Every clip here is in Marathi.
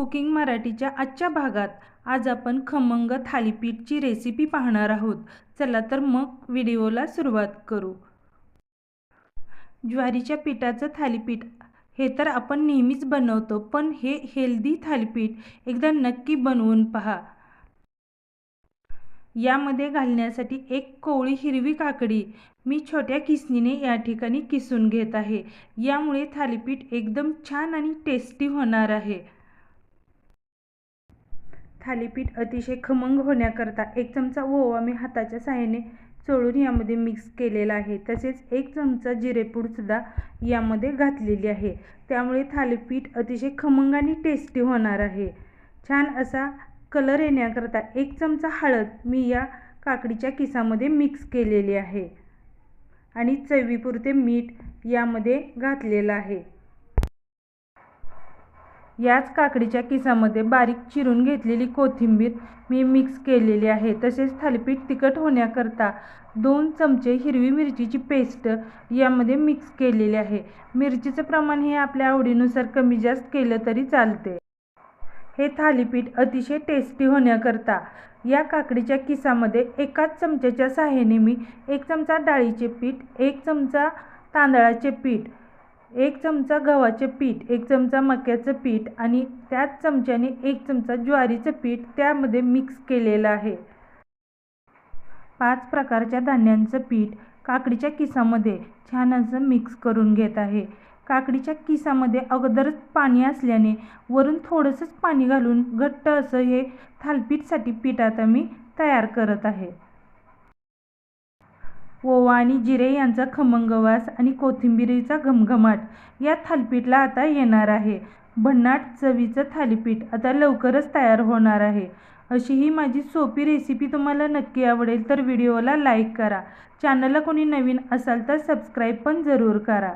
कुकिंग मराठीच्या आजच्या भागात आज आपण खमंग थालीपीठची रेसिपी पाहणार आहोत. चला तर मग व्हिडिओला सुरुवात करू. ज्वारीच्या पिठाचं थालीपीठ हे तर आपण नेहमीच बनवतो पण हे हेल्दी थालीपीठ एकदा नक्की बनवून पहा. यामध्ये घालण्यासाठी एक कोवळी हिरवी काकडी मी छोट्या किसणीने या ठिकाणी किसून घेत आहे. यामुळे थालीपीठ एकदम छान आणि टेस्टी होणार आहे. थालीपीठ अतिशय खमंग होण्याकरता एक चमचा ओवा मी हाताच्या साह्याने चोळून यामध्ये मिक्स केलेला आहे. तसेच एक चमचा जिरेपूडसुद्धा यामध्ये घातलेली आहे. त्यामुळे थालीपीठ अतिशय खमंग आणि टेस्टी होणार आहे. छान असा कलर येण्याकरता एक चमचा हळद मी या काकडीच्या किसामध्ये मिक्स केलेली आहे. आणि चवीपुरते मीठ यामध्ये घातलेलं आहे. याच काकडीच्या किसामध्ये बारीक चिरून घेतलेली कोथिंबीर मी मिक्स केलेली आहे. तसेच थालीपीठ तिखट होण्याकरता दोन चमचे हिरवी मिरचीची पेस्ट यामध्ये मिक्स केलेली आहे. मिरचीचं प्रमाण हे आपल्या आवडीनुसार कमी जास्त केलं तरी चालते. हे थालीपीठ अतिशय टेस्टी होण्याकरता या काकडीच्या किसामध्ये एकाच चमच्याच्या सहाय्याने मी एक चमचा डाळीचे पीठ एक चमचा तांदळाचे पीठ एक चमचा गव्हाचे पीठ एक चमचा मक्याचं पीठ आणि त्याच चमच्याने एक चमचा ज्वारीचं पीठ त्यामध्ये मिक्स केलेलं आहे. पाच प्रकारच्या धान्यांचं पीठ काकडीच्या किसामध्ये छान असं मिक्स करून घेत आहे. काकडीच्या किसामध्ये अगोदरच पाणी असल्याने वरून थोडंसंच पाणी घालून घट्ट असं हे थालपीठसाठी पीठ आता मी तयार करत आहे. ओवा आणि जिरे यांचा खमंगवास आणि कोथिंबिरीचा घमघमाट या थालीपीठला आता येणार आहे. भन्नाट चवीचं थालीपीठ आता लवकरच तयार होणार आहे. अशी ही माझी सोपी रेसिपी तुम्हाला नक्की आवडेल तर व्हिडिओला लाईक करा. चॅनलला कोणी नवीन असाल तर सबस्क्राईब पण जरूर करा.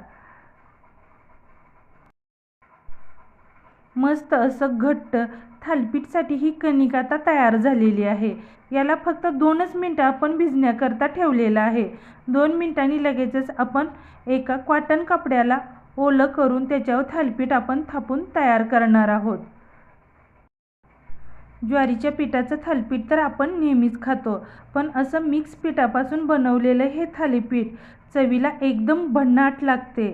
मस्त असं घट्ट थालपीठसाठी ही कणिक आता तयार झालेली आहे. याला फक्त दोनच मिनटं आपण भिजण्याकरता ठेवलेलं आहे. दोन मिनटांनी लगेचच आपण एका कॉटन कपड्याला ओलं करून त्याच्यावर थालपीठ आपण थापून तयार करणार आहोत. ज्वारीच्या पिठाचं थालीपीठ तर आपण नेहमीच खातो पण असं मिक्स पिठापासून बनवलेलं हे थालीपीठ चवीला एकदम भन्नाट लागते.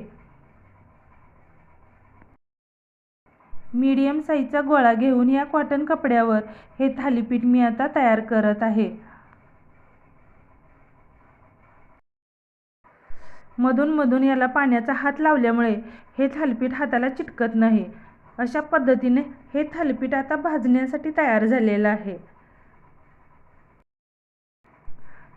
मीडियम साईजचा गोळा घेऊन या कॉटन कपड्यावर हे थालीपीठ मी आता तयार करत आहे. मधून मधून याला पाण्याचा हात लावल्यामुळे हे थालीपीठ हाताला चिटकत नाही. अशा पद्धतीने हे थालीपीठ आता भाजण्यासाठी तयार झालेलं आहे.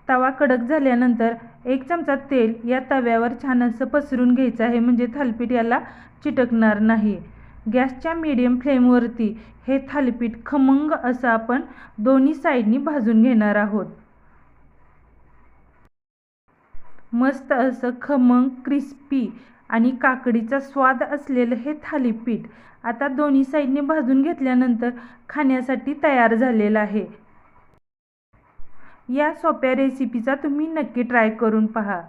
तवा कडक झाल्यानंतर एक चमचा तेल या तव्यावर छान असं पसरून घ्यायचं आहे म्हणजे थालीपीठ याला चिटकणार नाही. गॅसच्या मीडियम फ्लेमवरती हे थालीपीठ खमंग असं आपण दोन्ही साईडनी भाजून घेणार आहोत. मस्त असं खमंग क्रिस्पी आणि काकडीचा स्वाद असलेलं हे थालीपीठ आता दोन्ही साईडने भाजून घेतल्यानंतर खाण्यासाठी तयार झालेलं आहे. या सोप्या रेसिपीचा तुम्ही नक्की ट्राय करून पहा.